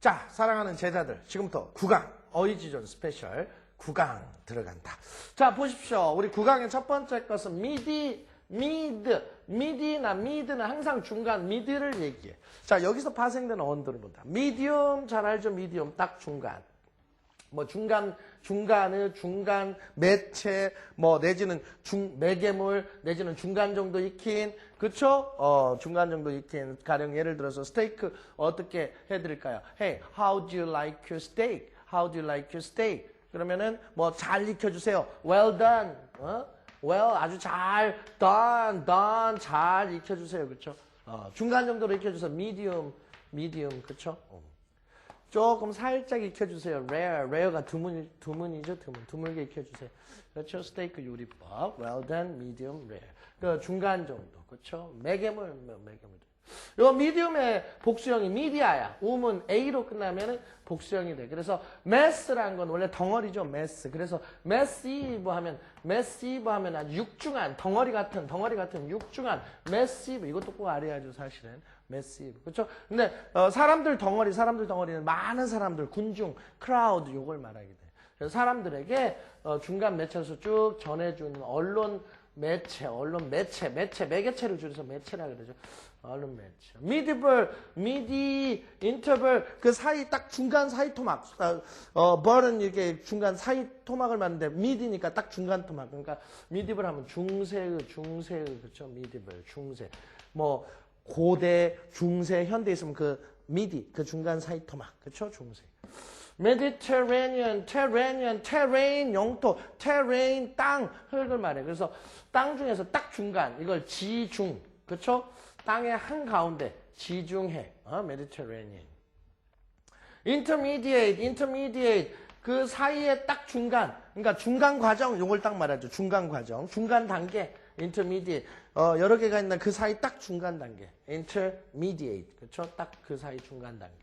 자, 사랑하는 제자들, 지금부터 9강, 어이지존 스페셜 9강 들어간다. 자, 보십시오. 우리 9강의 첫 번째 것은 미디, 미드, 미디나 미드는 항상 중간 미드를 얘기해. 자, 여기서 파생되는 언어들을 본다. 미디움, 잘 알죠? 미디움, 딱 중간. 뭐 중간 중간의 중간 매체 뭐 내지는 중 매개물 내지는 중간 정도 익힌 그쵸? 어 중간 정도 익힌 가령 예를 들어서 스테이크 어떻게 해드릴까요? Hey, how do you like your steak? How do you like your steak? 그러면은 뭐 잘 익혀주세요. Well done. 어? Well 아주 잘 done, done 잘 익혀주세요. 그쵸? 어, 중간 정도로 익혀주세요. Medium, medium 그쵸? 어. 조금 살짝 익혀주세요. rare, rare가 드문, 드문이죠, 드문. 드물게 익혀주세요. 그렇죠? 스테이크 요리법. well done, medium, rare. 그 중간 정도, 그렇죠? 매개물, 뭐, 매개물. 요 미디움의 복수형이 미디아야. 우문 A로 끝나면은 복수형이 돼. 그래서 mass란 건 원래 덩어리죠, mass. 그래서 massive 하면, massive 하면 아주 육중한, 덩어리 같은, 덩어리 같은 육중한, massive. 이것도 꼭 알아야죠, 사실은. Massive. 그렇죠? 근데 어, 사람들 덩어리, 사람들 덩어리는 많은 사람들, 군중, crowd 요걸 말하게 돼. 그래서 사람들에게 어, 중간 매체에서 쭉 전해주는 언론 매체, 언론 매체, 매체, 매개체를 줄여서 매체라 그러죠. 언론 매체. 미디벌, 미디, 인터벌, 그 사이 딱 중간 사이 토막. 어, 어, 벌은 이렇게 중간 사이 토막을 만드는데 미디니까 딱 중간 토막. 그러니까 미디벌 하면 중세의, 중세의, 그렇죠? 미디벌, 중세. 뭐 고대, 중세, 현대 있으면 그 미디, 그 중간 사이 토막. 그렇죠? 중세. 메디테레니언, 테레니언, 테레인 영토, 테레인 땅 흙을 말해. 그래서 땅 중에서 딱 중간 이걸 지중, 그렇죠? 땅의 한 가운데 지중해, 어? 메디테레니언. intermediate, intermediate 그 사이에 딱 중간, 그러니까 중간 과정 요걸 딱 말하죠. 중간 과정, 중간 단계, intermediate. 어, 여러 개가 있나 그 사이 딱 중간 단계, intermediate, 그렇죠? 딱 그 사이 중간 단계.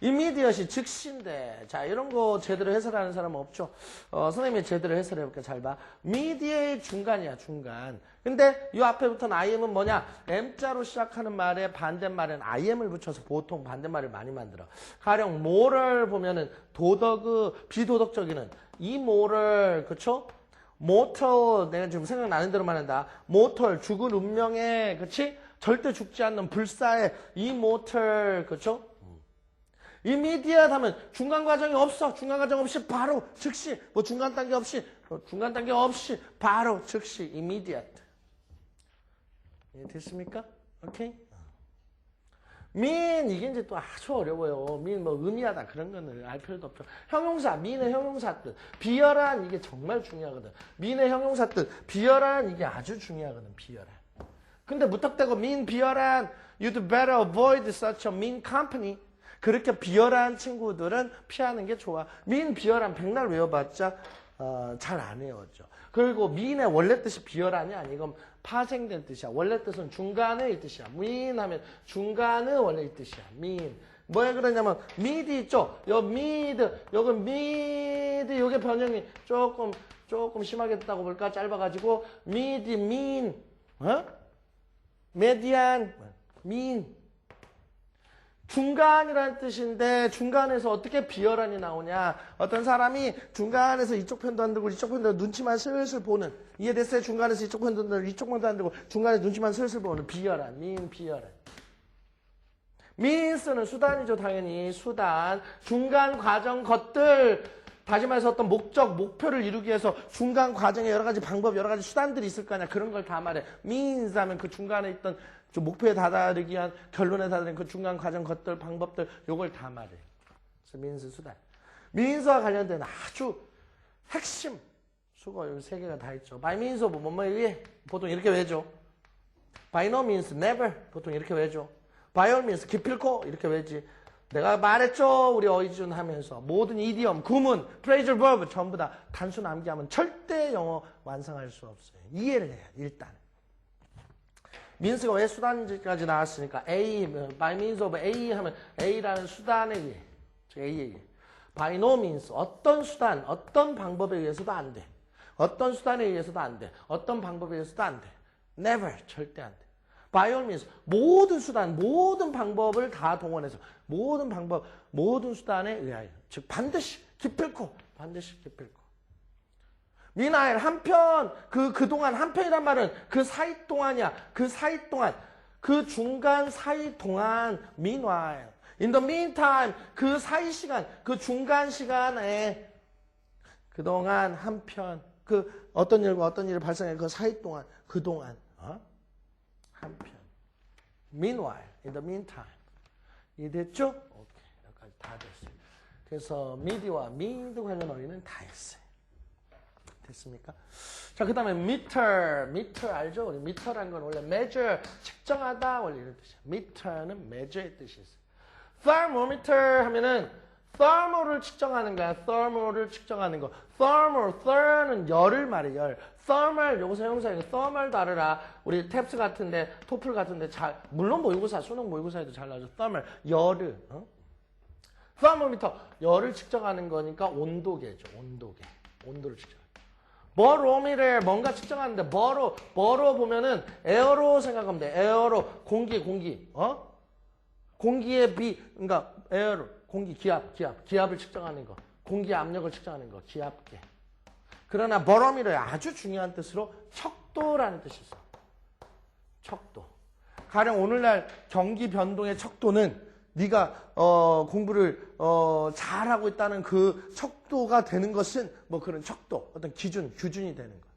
이미디엇이 즉시인데 자 이런 거 제대로 해설하는 사람은 없죠. 어, 선생님이 제대로 해설해 볼게 잘 봐. 미디의 중간이야 중간. 근데 이 앞에 붙은 IM은 뭐냐? M자로 시작하는 말에 반대말엔 IM을 붙여서 보통 반대말을 많이 만들어. 가령 뭐를 보면은 도덕의 비도덕적이는 이 뭐를 그쵸? 모터 내가 지금 생각나는 대로 말한다. 모터 죽은 운명에 그치? 절대 죽지 않는 불사의 이 모터 그쵸? 이미디엇 하면 중간 과정이 없어. 중간 과정 없이 바로 즉시. 뭐 중간 단계 없이 뭐 중간 단계 없이 바로 즉시 immediate. 예, 됐습니까? 오케이? 민 이게 이제 또 아주 어려워요. 민 뭐 의미하다 그런 거는 알 필요도 없죠. 형용사 민의 형용사 뜻 비열한 이게 정말 중요하거든. 민의 형용사 뜻 비열한 이게 아주 중요하거든. 비열한. 근데 무턱대고 민 비열한 you'd better avoid such a mean company. 그렇게 비열한 친구들은 피하는 게 좋아. 민 비열한 백날 외워봤자 어, 잘 안 외웠죠. 그리고 민의 원래 뜻이 비열한이 아니고 파생된 뜻이야. 원래 뜻은 중간의 뜻이야. 민 하면 중간의 원래 이 뜻이야. 민. 뭐야 그러냐면 미디 있죠. 요 미드, 요거 미드 요게 변형이 조금 조금 심하게 됐다고 볼까? 짧아가지고 미디 민, 어? 메디안, 민. 중간이라는 뜻인데 중간에서 어떻게 비열한이 나오냐? 어떤 사람이 중간에서 이쪽 편도 안 들고 이쪽 편도 눈치만 슬슬 보는 이해됐어요? 중간에서 이쪽 편도 안 들고 이쪽 편도 안 들고 중간에 눈치만 슬슬 보는 비열한 민 비열한 민스는 수단이죠 당연히. 수단. 중간 과정 것들. 다시 말해서 어떤 목적 목표를 이루기 위해서 중간 과정에 여러 가지 방법 여러 가지 수단들이 있을 거 아니야. 그런 걸 다 말해. means 하면 그 중간에 있던 좀 목표에 다다르기 위한 결론에 다다르는 그 중간 과정 것들 방법들 요걸 다 말해. 그래서 means 수단 means와 관련된 아주 핵심 수거 여기 세 개가 다 있죠. By means of 뭐뭐에 의해 보통 이렇게 외죠. By no means never 보통 이렇게 외죠. All means 기필코 이렇게 외지. 내가 말했죠 우리 어이준 하면서. 모든 이디엄 구문 프레이저 버브 전부 다 단순 암기하면 절대 영어 완성할 수 없어요. 이해를 해야 일단 민스가 왜 수단까지 나왔으니까 A by means of A 하면 A라는 수단에 의해. 즉 A에 의해. By no means. 어떤 수단 어떤 방법에 의해서도 안 돼. 어떤 수단에 의해서도 안 돼. 어떤 방법에 의해서도 안 돼. Never. 절대 안 돼. By all means. 모든 수단, 모든 방법을 다 동원해서 모든 방법, 모든 수단에 의하여. 즉 반드시 기필코 반드시 기필코 미나엘 한편 그 그동안 한편이란 말은 그 사이 동안이야. 그 사이 동안 그 중간 사이 동안 meanwhile in the meantime 그 사이 시간 그 중간 시간에 그동안 한편 그 어떤 일과 어떤 일이 발생해 그 사이 동안 그 동안 어? 한편 meanwhile in the meantime 이해됐죠? 오케이 여기까지 다 됐어요. 그래서 미디와 미드 관련 어휘는 다 했어요. 됐습니까? 자, 그 다음에 meter, meter 알죠? 우리 meter란 건 원래 measure, 측정하다, 원래 이런 뜻이야. meter는 measure의 뜻이 있어요. thermometer 하면은 thermal을 측정하는 거야. thermal을 측정하는 거. thermal, ther는 열을 말해, 열. thermal, 요거사 형사이고 thermal 다르라. 우리 탭스 같은데, 토플 같은데 잘, 물론 모의고사, 수능 모의고사에도 잘 나오죠. thermal, 열을. 어? thermometer, 열을 측정하는 거니까 온도계죠. 온도계. 온도를 측정. 버로미를 뭔가 측정하는데 버로 버로 보면은 에어로 생각하면 돼. 에어로 공기 공기 어 공기의 비 그러니까 에어로 공기 기압 기압 기압을 측정하는 거 공기 압력을 측정하는 거 기압계. 그러나 버로미를 아주 중요한 뜻으로 척도라는 뜻이 있어. 척도. 가령 오늘날 경기 변동의 척도는 네가 어, 공부를 어, 잘하고 있다는 그 척도가 되는 것은 뭐 그런 척도, 어떤 기준, 규준이 되는 거야.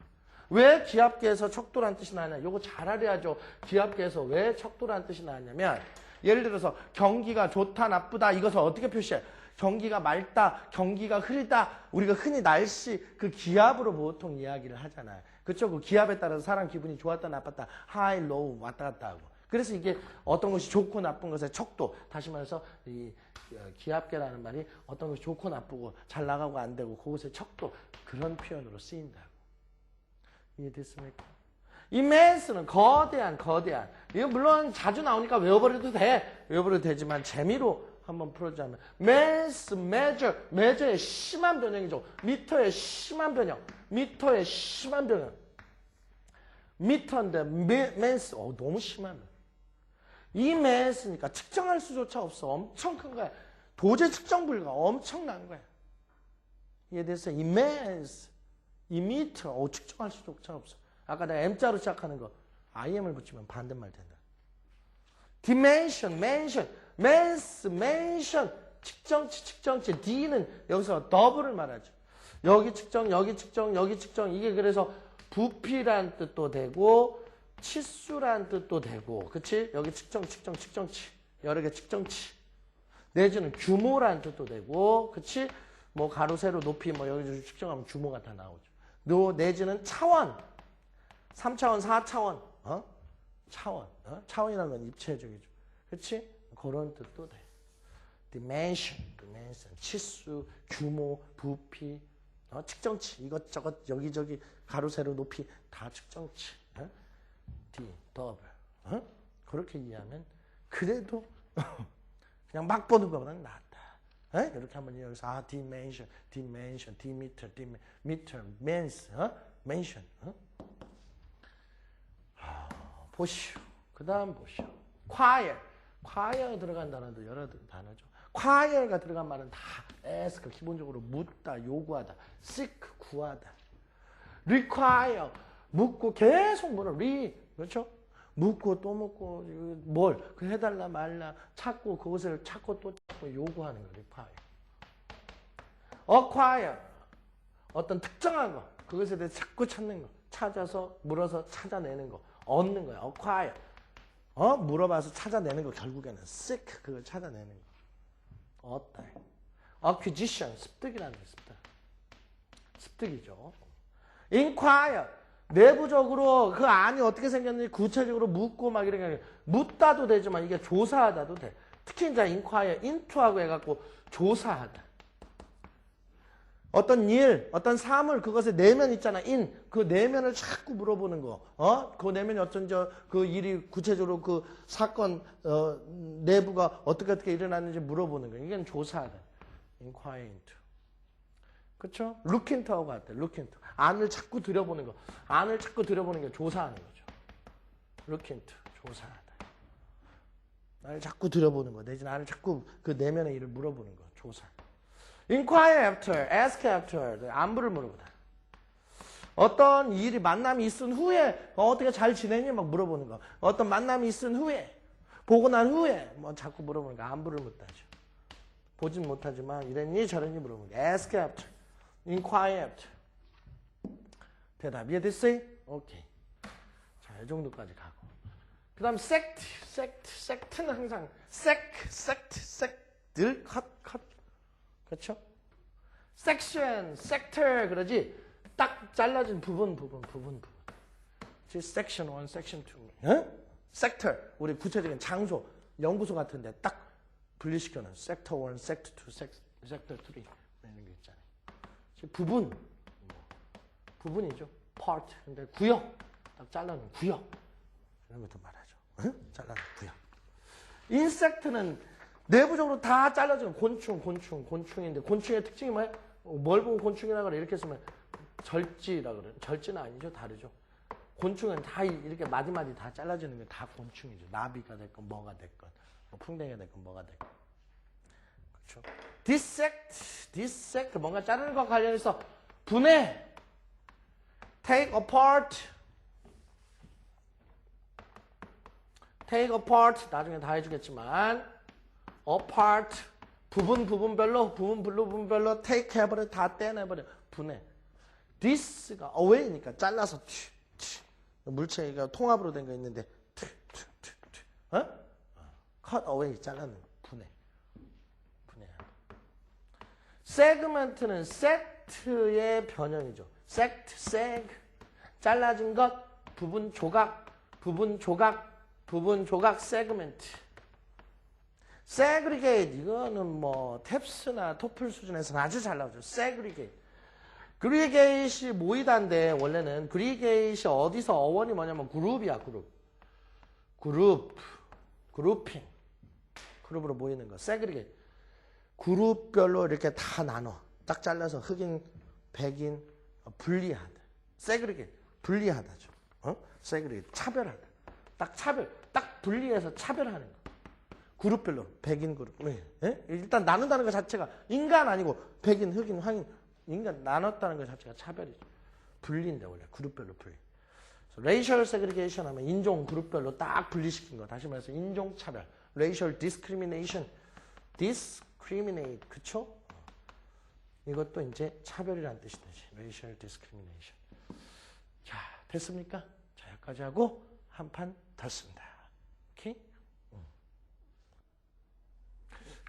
왜 기압계에서 척도란 뜻이 나냐? 요거 잘 알아야죠. 기압계에서 왜 척도란 뜻이 나냐면 예를 들어서 경기가 좋다, 나쁘다 이것을 어떻게 표시해? 경기가 맑다, 경기가 흐리다. 우리가 흔히 날씨 그 기압으로 보통 이야기를 하잖아요. 그쵸? 그 기압에 따라서 사람 기분이 좋았다, 나빴다, 하이, 로우 왔다 갔다 하고. 그래서 이게 어떤 것이 좋고 나쁜 것의 척도, 다시 말해서 이 어, 기압계라는 말이 어떤 것이 좋고 나쁘고 잘 나가고 안 되고 그것의 척도 그런 표현으로 쓰인다고. 이해됐습니까? immense는 거대한, 거대한. 이거 물론 자주 나오니까 외워버려도 돼. 외워버려도 되지만 재미로 한번 풀어주자면 mass, measure의 심한 변형이죠. 미터의 심한 변형, 미터의 심한 변형. 미터인데 mass, 어, 너무 심하네. 이 매스니까 측정할 수조차 없어. 엄청 큰 거야. 도저히 측정 불가. 엄청난 거야. 이해됐어? 이 매스, 이 미터, 어, 측정할 수조차 없어. 아까 내가 M자로 시작하는 거, IM을 붙이면 반대말 된다. dimension, mention, mass, mention, 측정치, 측정치. D는 여기서 더블을 말하죠. 여기 측정, 여기 측정, 여기 측정. 이게 그래서 부피란 뜻도 되고, 치수란 뜻도 되고, 그치? 여기 측정, 측정, 측정치. 여러 개 측정치. 내지는 규모란 뜻도 되고, 그치? 뭐 가로, 세로, 높이, 뭐 여기 측정하면 규모가 다 나오죠. 너 내지는 차원. 3차원, 4차원. 어? 차원. 어? 차원이라는 건 입체적이죠. 그치? 그런 뜻도 돼. dimension, dimension. 치수, 규모, 부피, 어? 측정치. 이것저것 여기저기 가로, 세로, 높이 다 측정치. 어? D, 더블. 어? 그렇게 이해하면 그래도 그냥 막 보는 것보다는 낫다. 어? 이렇게 한번 여기서 아, dimension, dimension, dimeter, dimeter, mens, 어? mention. 어? 하, 보시오. 그 다음 보시오. choir. choir에 들어간 단어도 여러 단어죠. choir가 들어간 말은 다 ask, 기본적으로 묻다, 요구하다. seek, 구하다. require, 묻고 계속 물어. re, 그렇죠? 묻고 또 묻고 뭘 그 해달라 말라 찾고 그것을 찾고 또 찾고 요구하는 거 require. acquire. 어떤 특정한 거 그것에 대해 자꾸 찾는 거 찾아서 물어서 찾아내는 거 얻는 거야 acquire. 어? 물어봐서 찾아내는 거 결국에는 seek 그걸 찾아내는 거. 얻다. acquisition 습득이라는 거 습득. 습득이죠. inquire 내부적으로 그 안이 어떻게 생겼는지 구체적으로 묻고 막 이런 게 묻다도 되지만 이게 조사하다도 돼. 특히 이제 inquire, into하고 해갖고 조사하다. 어떤 일, 어떤 사물, 그것의 내면 있잖아. in. 그 내면을 자꾸 물어보는 거. 어? 그 내면이 어쩐 저, 그 일이 구체적으로 그 사건, 어, 내부가 어떻게 어떻게 일어났는지 물어보는 거. 이게 조사하다. inquire into. 그쵸? into하고 같아. into. 안을 자꾸 들여보는 거. 안을 자꾸 들여보는 게 조사하는 거죠. look into. 조사하다. 나를 자꾸 들여보는 거, 내지 나를 자꾸 그 내면의 일을 물어보는 거, 조사. inquire after, ask after, 안부를 물어보다. 어떤 일이 만남이 있은 후에 어, 어떻게 잘 지내니 막 물어보는 거. 어떤 만남이 있은 후에 보고 난 후에 뭐 자꾸 물어보는 거 안부를 묻다죠. 보진 못하지만 이랬니 저랬니 물어보는 거. ask after, inquire after. 대답 이해됐어요? 오케이. 자, 이 정도까지 가고. 그 다음 sect, sect, sect는 항상 sect, sect, sect 늘 컷, 컷. 그렇죠? section, sector 그러지 딱 잘라진 부분, 부분, 부분, 부분. 즉 section 1, section 2. 어? sector, 우리 구체적인 장소, 연구소 같은 데 딱 분리시켜놓은 sector 1, sector 2, sec- sector 3 이런 게 있잖아요. 즉 부분, 뭐, 부분이죠. part. 근데 구역, 딱 잘라놓은 구역. 것도 말하죠. 응? 잘라놓은 구역. 인섹트는 내부적으로 다 잘라지는 곤충, 곤충, 곤충인데 곤충의 특징이? 어, 뭘 보고 곤충이라 그래? 이렇게 쓰면 절지라 그래. 절지는 아니죠. 다르죠. 곤충은 다 이- 이렇게 마디마디 다 잘라지는 게 다 곤충이죠. 나비가 됐건 뭐가 됐건 뭐 풍뎅이가 됐건 뭐가 됐건 그렇죠. dissect, dissect 뭔가 자르는 것 관련해서 분해, take apart, take apart. 나중에 다 해주겠지만. Apart. 부분 부분별로 부분 부분 부분별로 take 해버려. 다 떼내버려. 분해. This가 away니까 잘라서 튀, 튀. 물체가 통합으로 된 거 있는데 튀, 튀, 튀, 튀. 어? cut away. 잘라는 분해. 분해 세그먼트는 세트의 변형이죠 세그 잘라진 것 부분 조각 부분 조각 부분 조각 세그멘트 세그리게이트 이거는 뭐 탭스나 토플 수준에서는 아주 잘 나오죠. 세그리게이트. 그리게이트이 모이다인데 원래는 그리게이트 어디서 어원이 뭐냐면 그룹이야 그룹. 그룹. 그룹핑. 그룹으로 모이는 거. 세그리게이트. 그룹별로 이렇게 다 나눠. 딱 잘라서 흑인, 백인 어, 분리하다. 세그리게이트. 분리하다죠. 어? 세그리게이트. 차별하다. 딱 차별. 딱 분리해서 차별하는 거. 그룹별로 백인 그룹. 네. 예? 일단 나눈다는 것 자체가 인간 아니고 백인, 흑인, 황인 인간 나눴다는 것 자체가 차별이죠. 분리인데 원래 그룹별로 분리. 레이셜 세그리게이션 하면 인종 그룹별로 딱 분리시킨 거. 다시 말해서 인종 차별. 레이셜 디스크리미네이션. discriminate 그쵸? 이것도 이제 차별이라는 뜻이 되지. 레이셜 디스크리미네이션. 자, 됐습니까? 자, 여기까지 하고 한 판 더 씁니다. 오케이?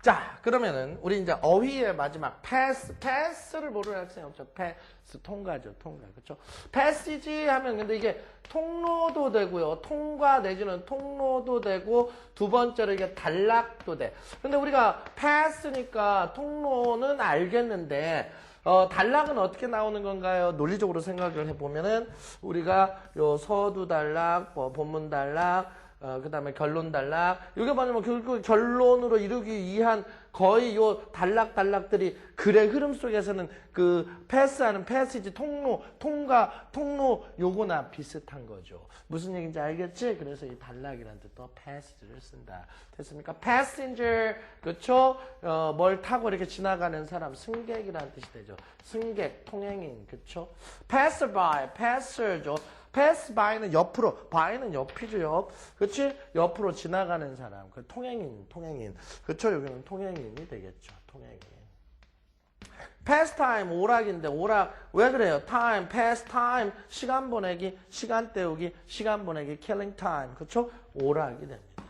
자, 그러면은 우리 이제 어휘의 마지막 패스, 패스를 모르는 학생이 없죠. 패스 통과죠, 통과. 그렇죠? 패시지 하면 근데 이게 통로도 되고요. 통과 내지는 통로도 되고 두 번째로 이게 단락도 돼. 근데 우리가 패스니까 통로는 알겠는데 어, 단락은 어떻게 나오는 건가요? 논리적으로 생각을 해보면은 우리가 요 서두 단락, 뭐 본문 단락, 어, 그 다음에 결론 단락. 이게 뭐냐면 결국 결론으로 이루기 위한 거의 요 단락 단락들이 글의 흐름 속에서는 그 패스하는 패시지 통로, 통과, 통로 요거나 비슷한 거죠. 무슨 얘기인지 알겠지? 그래서 이 단락이라는 뜻도 패시지를 쓴다. 됐습니까? passenger, 그쵸? 어, 뭘 타고 이렇게 지나가는 사람, 승객이라는 뜻이 되죠. 승객, 통행인, 그쵸? passerby, passer죠. Pass by는 옆으로, by는 옆이죠, 옆. 그치? 옆으로 지나가는 사람. 그 통행인, 통행인. 그쵸? 여기는 통행인이 되겠죠. 통행인. pastime, 오락인데, 오락. 왜 그래요? time, pastime. 시간 보내기, 시간 때우기, 시간 보내기, killing time. 그쵸? 오락이 됩니다.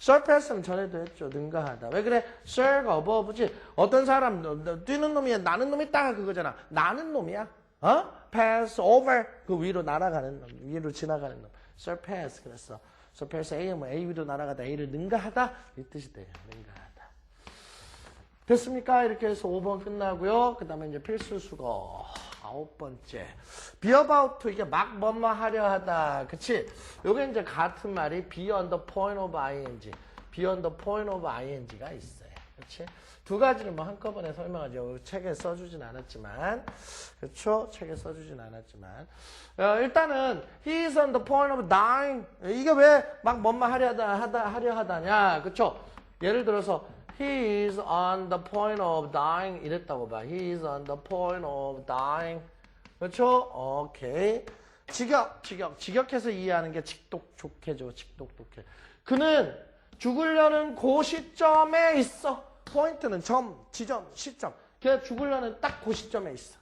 surpass는 전에도 했죠. 능가하다. 왜 그래? sur가 어버브지. 어떤 사람, 뛰는 놈이야. 나는 놈이 딱 그거잖아. 나는 놈이야. 어? Pass over. 그 위로 날아가는 놈. 위로 지나가는 놈. surpass. 그랬어. surpass A 뭐 A 위로 날아가다. A를 능가하다. 이 뜻이 돼요. 능가하다. 됐습니까? 이렇게 해서 5번 끝나고요. 그 다음에 이제 필수 수거. 아홉 번째. be about to 이게 막 뭐뭐 하려 하다. 그치? 요게 이제 같은 말이 be on the point of ing. be on the point of ing가 있어요. 그렇지? 두 가지를 뭐 한꺼번에 설명하죠. 책에 써주진 않았지만, 그렇죠? 책에 써주진 않았지만, 어, 일단은 he is on the point of dying. 이게 왜 막 뭔말 하려 하다, 하려 하다냐, 그렇죠? 예를 들어서 he is on the point of dying 이랬다고 봐. he is on the point of dying. 그렇죠? 오케이. 직역, 직역, 직역해서 이해하는 게 직독족해죠. 직독 독해. 그는 죽으려는 그 시점에 있어. 포인트는 점, 지점, 시점. 걔 죽으려는 딱 그 시점에 있어.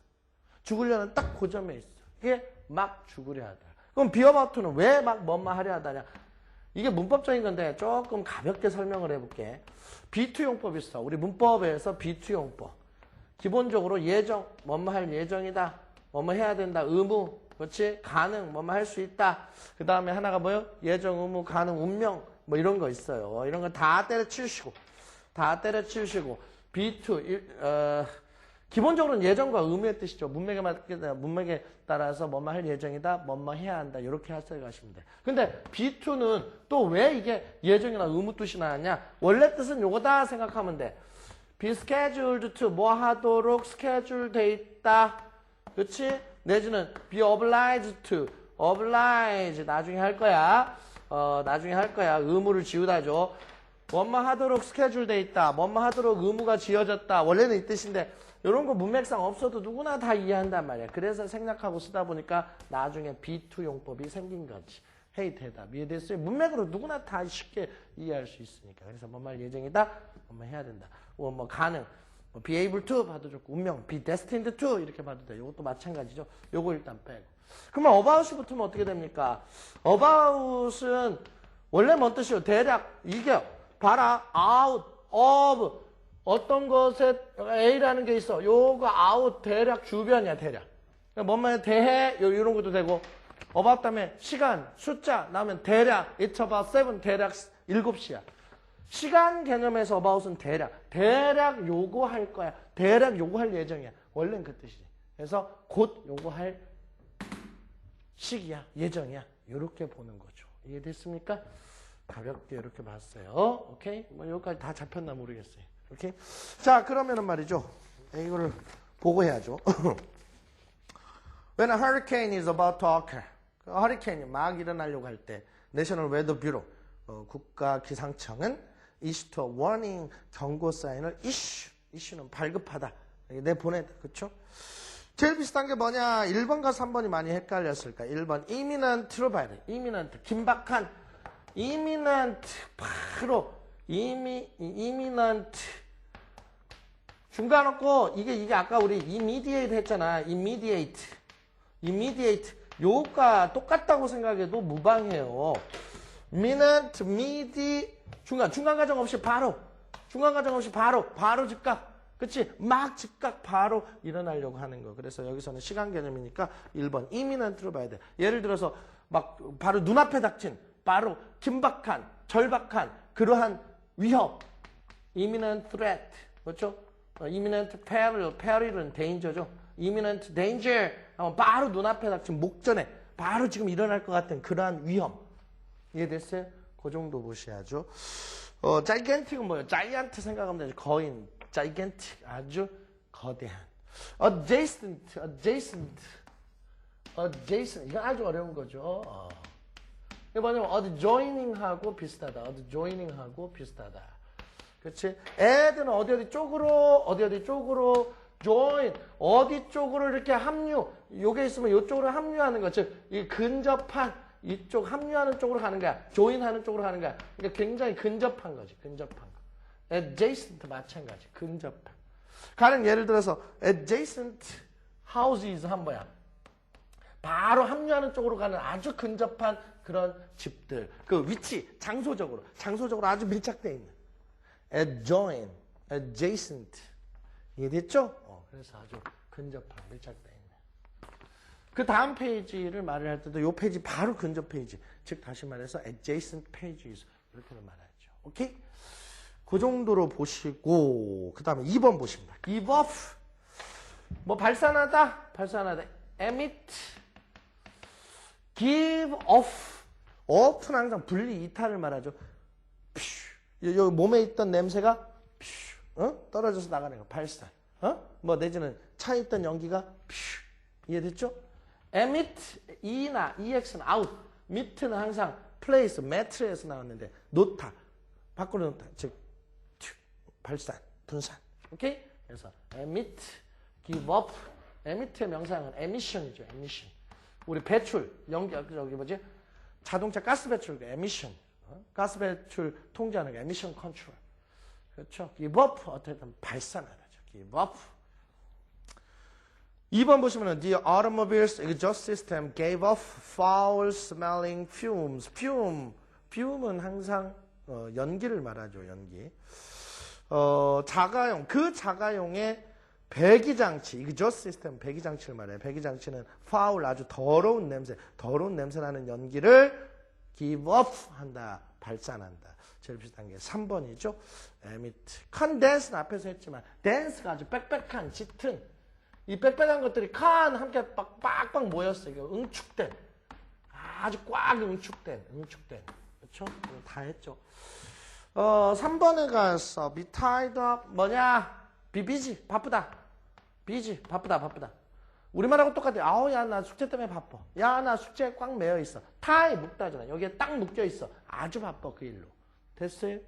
죽으려는 딱 그 점에 있어. 이게 막 죽으려 하다. 그럼 비어바우트는 왜 막 뭔말 하려 하다냐? 이게 문법적인 건데 조금 가볍게 설명을 해볼게. 비투용법 있어. 우리 문법에서 비투용법. 기본적으로 예정, 뭐뭐 할 예정이다. 뭐뭐 해야 된다. 의무, 그렇지? 가능, 뭐뭐 할 수 있다. 그 다음에 하나가 뭐요? 예정, 의무, 가능, 운명, 뭐 이런 거 있어요. 이런 거 다 때려치우시고, 다 때려치우시고, B2, 일- 어, 기본적으로는 예정과 의무의 뜻이죠. 문맥에 맞게, 문맥에 따라서 뭐뭐 할 예정이다, 뭐뭐 해야 한다. 이렇게 해석하시면 돼. 근데 B2는 또 왜 이게 예정이나 의무 뜻이 나왔냐? 원래 뜻은 요거다 생각하면 돼. be scheduled to 뭐 하도록 스케줄 돼 있다. 그치? 내지는 be obliged to oblige 나중에 할 거야. 어, 나중에 할 거야. 의무를 지우다죠. 뭐뭐 하도록 스케줄 돼 있다. 뭐뭐 하도록 의무가 지어졌다. 원래는 이 뜻인데 이런 거 문맥상 없어도 누구나 다 이해한단 말이야. 그래서 생략하고 쓰다 보니까 나중에 B2 용법이 생긴 거지. 헤이 대답 이해됐어요? 문맥으로 누구나 다 쉽게 이해할 수 있으니까. 그래서 뭐말 예정이다. 뭐뭐 해야 된다. 뭐, 뭐 가능. 뭐 be able to 봐도 좋고 운명 be destined to 이렇게 봐도 돼. 이것도 마찬가지죠. 요거 일단 빼고. 그러면 about이 붙으면 어떻게 됩니까? about은 원래 뭔 뜻이요? 대략 이게 봐라 out of 어떤 것에 A라는 게 있어. 요거 out 대략 주변이야 대략. 그러니까 뭔 대해 요 이런 것도 되고 about 다음에 시간 숫자 나면 대략 it's about seven 대략 7시야. 시간 개념에서 about은 대략 대략 요거 할 거야. 대략 요거 할 예정이야. 원래는 그 뜻이지. 그래서 곧 요거 할 시기야. 예정이야. 이렇게 보는 거죠. 이해됐습니까? 가볍게 이렇게 봤어요. 오케이? 뭐 여기까지 다 잡혔나 모르겠어요. 오케이? 자, 그러면은 말이죠. 이거를 보고 해야죠. When a hurricane is about to occur. 그 허리케인이 막 일어나려고 할 때 National Weather Bureau 어, 국가 기상청은 issue to warning 경고 사인을 issue. issue는 발급하다. 내 보내다. 그쵸? 제일 비슷한 게 뭐냐? 1번과 3번이 많이 헷갈렸을까? 1번 imminent로 봐야 돼. imminent 긴박한 imminent 바로 이미 imminent 중간 없고 이게 이게 아까 우리 immediate 했잖아. immediate immediate 요가 똑같다고 생각해도 무방해요. imminent, midi 중간 중간 과정 없이 바로 중간 과정 없이 바로 바로 즉각 그치? 막 즉각 바로 일어나려고 하는 거. 그래서 여기서는 시간 개념이니까 1번 imminent로 봐야 돼. 예를 들어서 막 바로 눈앞에 닥친 바로 긴박한 절박한 그러한 위협 imminent threat 그렇죠? 어, imminent peril, peril은 danger죠. imminent danger 바로 눈앞에 닥친 목전에 바로 지금 일어날 것 같은 그러한 위험 이해됐어요? 그 정도 보셔야죠. 어, gigantic은 뭐예요? giant 생각하면 되죠. 거인, gigantic 아주 거대한. adjacent, adjacent, adjacent 이건 아주 어려운 거죠. 어. 이게 뭐냐면 adjoining하고 비슷하다. adjoining하고 비슷하다. 그렇지? 애들은 어디 어디 쪽으로 어디 어디 쪽으로 join 어디 쪽으로 이렇게 합류 요게 있으면 요쪽으로 합류하는 거 즉이 근접한 이쪽 합류하는 쪽으로 가는 거야 join하는 쪽으로 가는 거야 그러니까 굉장히 근접한 거지 근접한 거 adjacent 마찬가지 근접한 가령 예를 들어서 adjacent houses 한 뭐야 바로 합류하는 쪽으로 가는 아주 근접한 그런 집들 그 위치 장소적으로 장소적으로 아주 밀착되어 있는 adjoin, adjacent. 이해됐죠? 어, 그래서 아주 근접한, 밀착되어 있는. 그 다음 페이지를 말을 할 때도 이 페이지 바로 근접 페이지. 즉, 다시 말해서 adjacent pages. 이렇게는 말하죠. 오케이? 그 정도로 보시고, 그 다음에 2번 보십니다. give off. 뭐, 발산하다? 발산하다. emit. give off. Off는 항상 분리 이탈을 말하죠. 퓨. 요, 요 몸에 있던 냄새가 퓨, 어? 떨어져서 나가는 거 발산. 어? 뭐 내지는 차 있던 연기가 퓨 이해됐죠? emit e나 ex는 out, mit는 항상 place, 매트에서 나왔는데 놓다, 밖으로 놓다, 즉 튀, 발산, 분산. 오케이? 그래서 emit, give up. emit의 명사형은 emission이죠. emission. 우리 배출, 연기, 저기 뭐지? 자동차 가스 배출, 그. 어? 가스 배출 통제하는 게 emission control. 그렇죠? up 어쨌든 발산하는 거죠. up. 2번 보시면은 the automobile's exhaust system gave off foul smelling fumes. fume. fume은 항상 어, 연기를 말하죠. 연기. 어, 자가용 그 자가용의 배기 장치, exhaust system 배기 장치를 말해요. 배기 장치는 foul 아주 더러운 냄새, 더러운 냄새 나는 연기를 give off 한다. 발산한다. 제일 비슷한 게 3번이죠. emit. condense는 앞에서 했지만 dense가 아주 빽빽한 짙은 이 빽빽한 것들이 칸 함께 빡, 빡빡 모였어요. 이거 응축된 아주 꽉 응축된 응축된 그렇죠? 이거 다 했죠. 어 3번에 가서 be tied up 뭐냐? 비비지 바쁘다. 비지 바쁘다 바쁘다. 우리말하고 똑같아. 아우 야 나 숙제 때문에 바빠. 야 나 숙제 꽉 매여 있어. 타에 묶다잖아. 여기에 딱 묶여 있어. 아주 바빠 그 일로. 됐어요?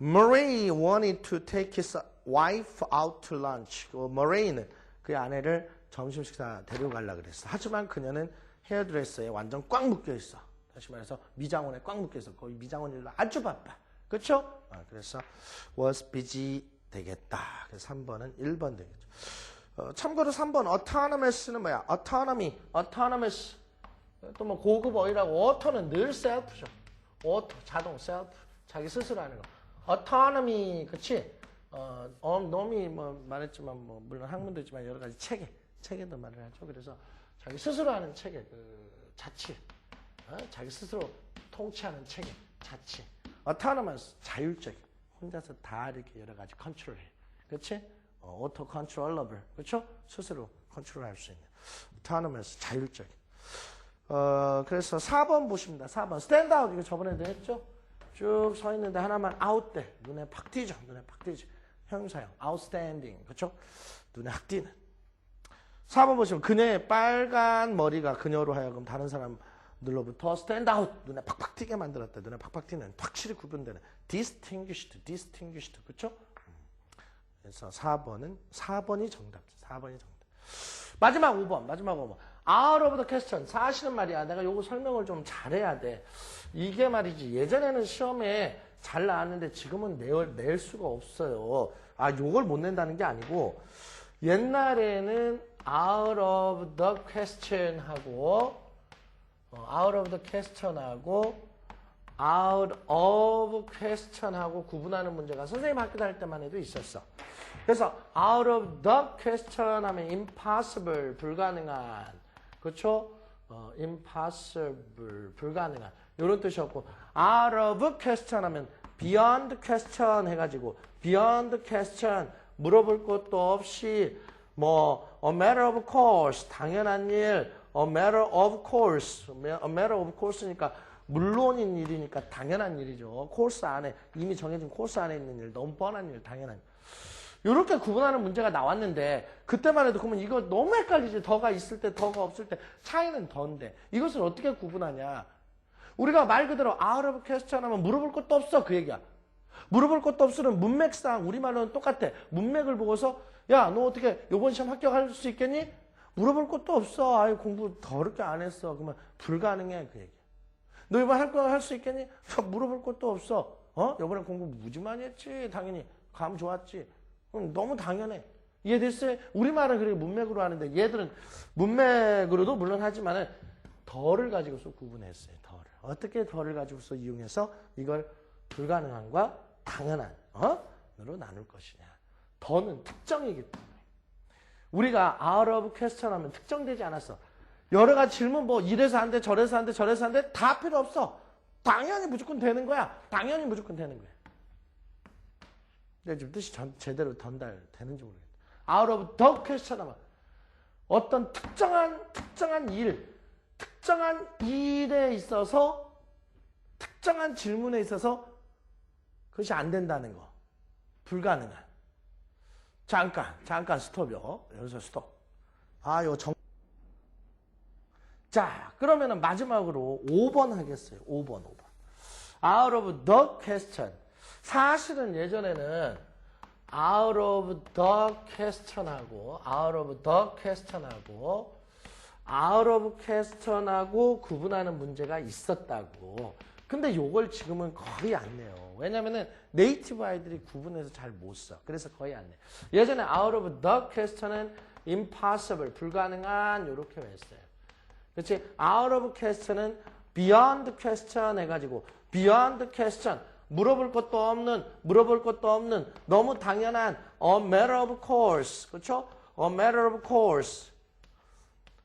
Murray wanted to take his wife out to lunch. 그 Murray는 그의 아내를 점심 식사 데리고 가려 그랬어. 하지만 그녀는 헤어드레스에 완전 꽉 묶여 있어. 다시 말해서 미장원에 꽉 묶여 있어. 거의 미장원 일로 아주 바빠. 그렇죠? 그래서 was busy 되겠다. 그래서 3번은 1번 되겠죠. 어, 참고로 3번 autonomous는 뭐야? autonomy, autonomous. 또 뭐 고급 어휘라고 auto는 늘 self죠. auto 자동 self 자기 스스로 하는 거. autonomy 그치? 어, 어 놈이 뭐 말했지만 뭐 물론 학문도 있지만 여러 가지 체계 체계도 말을 하죠. 그래서 자기 스스로 하는 체계 그 자치 어? 자기 스스로 통치하는 체계 자치 autonomous 자율적 혼자서 다 이렇게 여러 가지 컨트롤해. 그렇지? 어, auto controllable 그렇죠? 스스로 컨트롤할 수 있는 autonomous 자율적. 어, 그래서 4번 보십니다. 4번. 스탠드아웃. 이거 저번에도 했죠? 쭉 서 있는데 하나만 아웃 돼. 눈에 팍 띄죠. 눈에 팍 띄죠. 형사형. outstanding. 그쵸? 눈에 확 띄는. 4번 보시면 그녀의 빨간 머리가 그녀로 하여금 다른 사람들로부터 스탠드아웃. 눈에 팍팍 띄게 만들었다. 눈에 팍팍 띄는. 확실히 구분되는. Distinguished. distinguished. 음. 그래서 4번은 4번이 정답. 4번이 정답. 마지막 5번. 마지막 5번. out of the question. 사실은 말이야. 내가 요거 설명을 좀 잘해야 돼. 이게 말이지. 예전에는 시험에 잘 나왔는데 지금은 낼, 낼 수가 없어요. 아, 요걸 못 낸다는 게 아니고 옛날에는 out of the question 하고 어, out of the question 하고 out of question 하고 구분하는 문제가 선생님 학교 다닐 때만 해도 있었어. 그래서 out of the question 하면 impossible 불가능한 그렇죠? 어, impossible 불가능한 이런 뜻이었고 out of question 하면 beyond question 해가지고 beyond question 물어볼 것도 없이 뭐 a matter of course 당연한 일 a matter of course a matter of course니까 물론인 일이니까 당연한 일이죠. 코र्스 안에 이미 정해진 코र्스 안에 있는 일 너무 뻔한 일 당연한 일. 이렇게 구분하는 문제가 나왔는데 그때만 해도 그러면 이거 너무 헷갈리지. 더가 있을 때 더가 없을 때 차이는 더인데. 이것을 어떻게 구분하냐? 우리가 말 그대로 of question 하면 물어볼 것도 없어 그 얘기야. 물어볼 것도 없으면 문맥상 우리말로는 똑같아. 문맥을 보고서 야 너 어떻게 요번 시험 합격할 수 있겠니? 물어볼 것도 없어. 아유 공부 더럽게 안 했어. 그러면 불가능해 그 얘기야 너 이번 합격할 수 있겠니? 야, 물어볼 것도 없어 어? 요번에 공부 무지 많이 했지 당연히 감 좋았지 그럼 너무 당연해. 이해됐어요? 우리말은 그렇게 문맥으로 하는데 얘들은 문맥으로도 물론 하지만은 덜을 가지고서 구분했어요. 덜을. 어떻게 덜을 가지고서 이용해서 이걸 불가능한과 당연한 어?으로 나눌 것이냐. 더는 특정이기 때문에. 우리가 out of question 하면 특정되지 않았어. 여러 가지 질문 뭐 이래서 안 돼, 저래서 안 돼, 저래서 안 돼. 다 필요 없어. 당연히 무조건 되는 거야. 당연히 무조건 되는 거야. 근데 지금 뜻이 전, 제대로 전달되는지 모르겠다. out of the question 어떤 특정한 특정한 일, 특정한 일에 있어서 특정한 질문에 있어서 그것이 안 된다는 거. 불가능한. 잠깐, 잠깐 스톱이요. 여기서 스톱. 아, 요 정. 자, 그러면은 마지막으로 5번 하겠어요. 5번, 5번. Out of the question. 사실은 예전에는 out of the question하고 out of the question하고 out of question하고 구분하는 문제가 있었다고. 근데 요걸 지금은 거의 안 내요. 왜냐면은 네이티브 아이들이 구분해서 잘 못 써. 그래서 거의 안 내. 예전에 out of the question은 impossible, 불가능한 요렇게 했어요. 그렇지? out of question은 beyond question 해가지고 beyond question 물어볼 것도 없는 물어볼 것도 없는 너무 당연한 a matter of course 그렇죠? a matter of course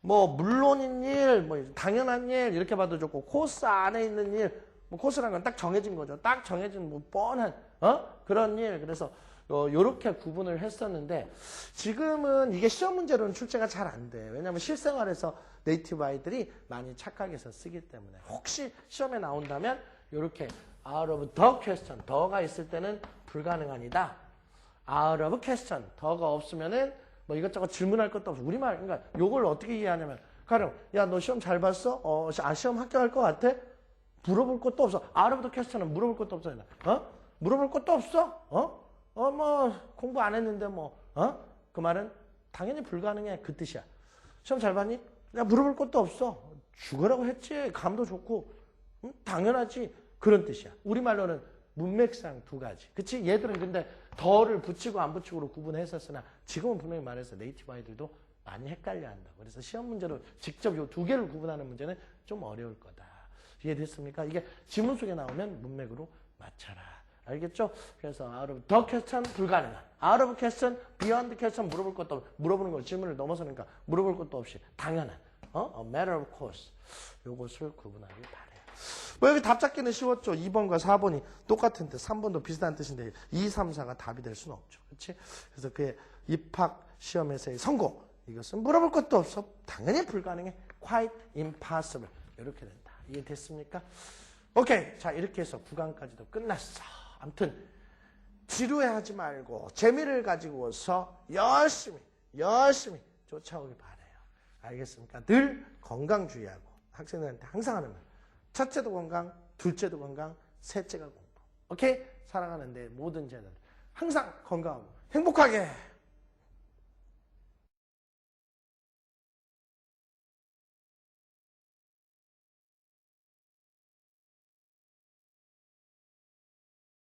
뭐 물론인 일, 뭐 당연한 일 이렇게 봐도 좋고 코스 안에 있는 일, 뭐 코스라는 건딱 정해진 거죠. 딱 정해진 뭐 뻔한 어 그런 일. 그래서 어, 요렇게 구분을 했었는데 지금은 이게 시험 문제로는 출제가 잘 안 돼. 왜냐하면 실생활에서 네이티브 아이들이 많이 착각해서 쓰기 때문에 혹시 시험에 나온다면 요렇게 out of the question 더가 있을 때는 불가능하니다. out of question 더가 없으면은 뭐 이것저것 질문할 것도 없어. 우리말 그러니까 요걸 어떻게 이해하냐면 가령 야 너 시험 잘 봤어? 어, 시- 아 시험 합격할 것 같아? 물어볼 것도 없어. out of the question은 물어볼 것도 없어. 어? 물어볼 것도 없어? 어? 어 뭐 공부 안 했는데 뭐 어? 그 말은 당연히 불가능해 그 뜻이야. 시험 잘 봤니? 야 물어볼 것도 없어. 죽으라고 했지. 감도 좋고 응? 당연하지. 그런 뜻이야. 우리말로는 문맥상 두 가지. 그치? 얘들은 근데 더를 붙이고 안 붙이고로 구분했었으나 지금은 분명히 말해서 네이티브 아이들도 많이 헷갈려 한다. 그래서 시험 문제로 직접 이 두 개를 구분하는 문제는 좀 어려울 거다. 이해됐습니까? 이게 지문 속에 나오면 문맥으로 맞춰라. 알겠죠? 그래서 out of the question 불가능한. out of question, beyond question 물어볼 것도 없, 물어보는 걸 질문을 넘어서니까 물어볼 것도 없이 당연한. 어? a matter of course. 요것을 구분하기 바래요. 뭐 여기 답 잡기는 쉬웠죠. 2번과 4번이 똑같은데 3번도 비슷한 뜻인데 2, 3, 4가 답이 될 수는 없죠. 그렇지? 그래서 그의 입학 시험에서의 성공 이것은 물어볼 것도 없어. 당연히 불가능해. quite impossible. 이렇게 된다. 이해됐습니까? 오케이. 자, 이렇게 해서 9강까지도 끝났어. 아무튼 지루해하지 말고 재미를 가지고서 열심히 열심히 쫓아오기 바래요. 알겠습니까? 늘 건강 주의하고 학생들한테 항상 하는 말. 첫째도 건강, 둘째도 건강, 셋째가 공부. 오케이? 살아가는데 모든 재는 항상 건강하고 행복하게